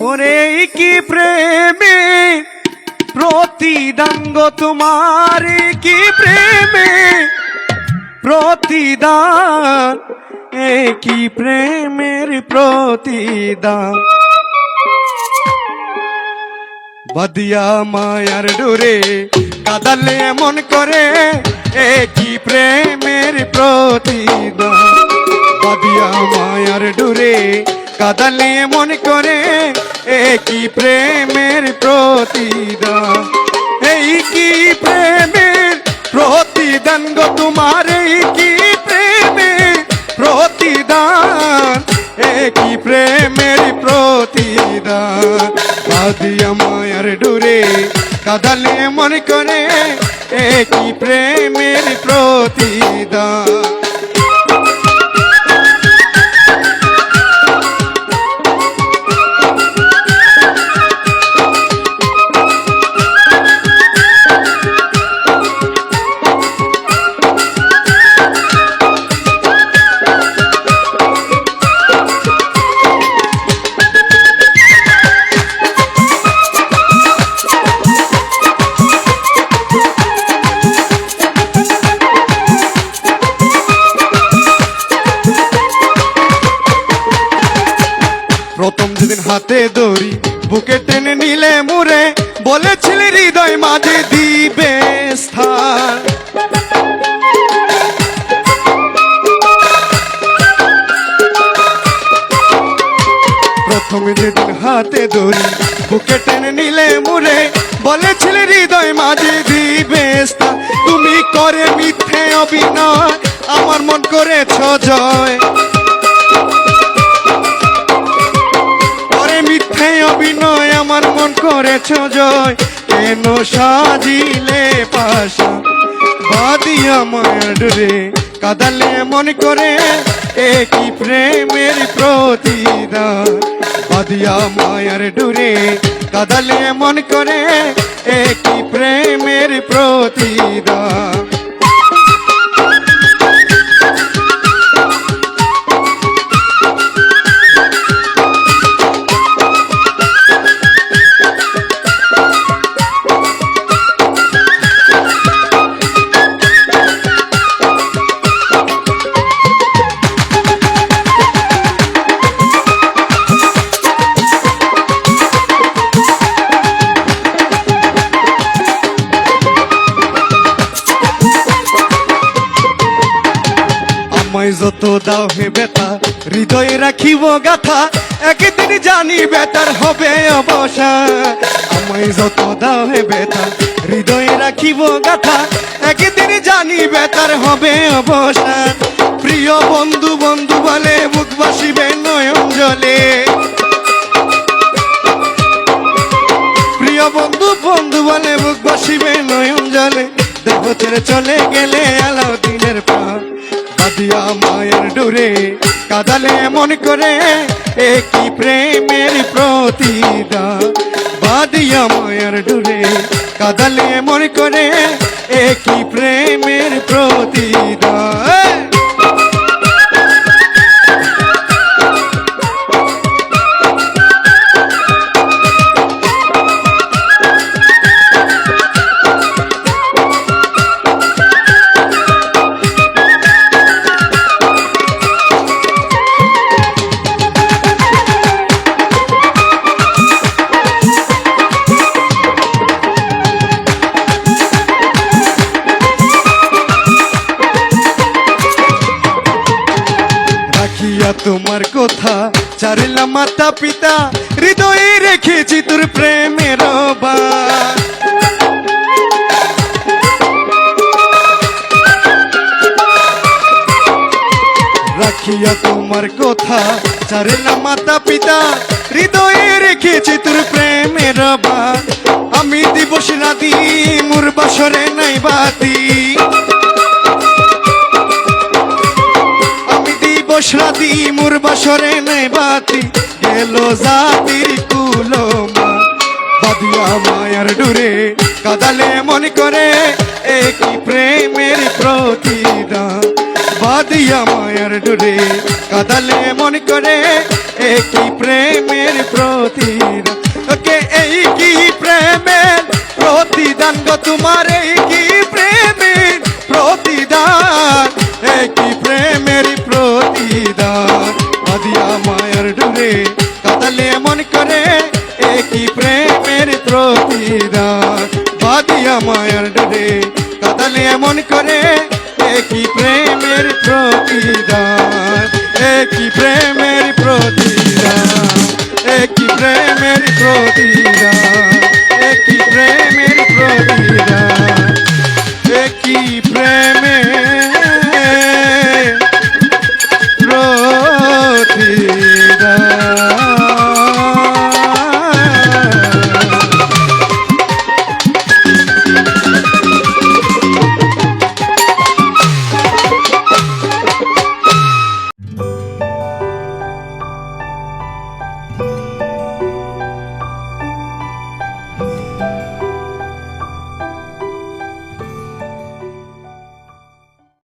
ওরে এই কি প্রেমে প্রতিদাঙ্গ তোমার? এই কি প্রেমে প্রতিদান? এ কি প্রেমের প্রতিদান? বাদিয়া মায়ার ডোরে কাদালে মন করে, এ কি প্রেমের প্রতিদান? বাদিয়া মায়ার ডোরে কাদালে মন করে, এ কি প্রেমের প্রতিদান? এই কি প্রেমের প্রতিদান গো তোমার বাদিয়া মায়ার ডুরে কাদালে মনে করে একই প্রেমের প্রতিদান? হাতে দড়ি, বুকে টেনে নিলে মুরে বলেছিলে হৃদয় মাঝে দিবে স্থান। প্রথম যেদিন হাতে দড়ি, বুকে টেনে নিলে মুরে বলেছিলে হৃদয় মাঝে দিবে স্থান। তুমি করে মিথ্যে অভিনয়, আমার মন করেছ জয়। করেছ জয় কেন সাজিলে পাশা। বাদিয়া মায়ার রে কাদালে মন করে, একই প্রেমের প্রতিদান। বাদিয়া মায়ার ডুরে কাদালে মন করে, একই প্রেমের প্রতিদান। যত দাও হে বেতা, হৃদয়ে রাখিব গাথা। একদিন জানি বেতার হবে অবসা। আমায় যত দাও হে বেতা, হৃদয়ে রাখিব গাথা। একদিন জানি বেতার হবে অবসা। প্রিয় বন্ধু বন্ধু বলে মুখ বাসিবে নয়ন জলে। প্রিয় বন্ধু বন্ধু বলে মুখ বাসিবে নয়ন জলে। দেহ চলে গেলে আলাও দিনের পা বাদিয়া মায়ের ডোরে, কাদালে মন করে, একই প্রেমের প্রতিদা। বাদিয়া মায়ের ডোরে, কাদালে মন করে, একই প্রেমের প্রতিদান রাখিয়া তোমার কথা চারিলা মাতা পিতা হৃদয়ে রেখেছি তোর প্রেমের। রাখিয়া তোমার কথা চারিলা মাতা পিতা হৃদয়ে রেখেছি তোর প্রেমের বাণ। আমি দিবস রাতি, মোর বাসরে নাই বাতি দিবস রাতি মোর বাসরে বাতি। গেল জাতির কুলমা, বাদিয়া মায়ার ডুরে কাদালে মনে করে একই প্রেমের প্রতিদান। বাদিয়া মায়ার ডুরে কাদালে মনে করে একই প্রেমের প্রতিদান। ওকে এই কি প্রেমের প্রতিদান গো তোমার এই কি মায়ার ডুরে কাদালে এমন করে, একই প্রেমের প্রতিদান, একই প্রেমের প্রতিদান, একই প্রেমের প্রতিদান, একই প্রেমের প্রতিদান, একই প্রেম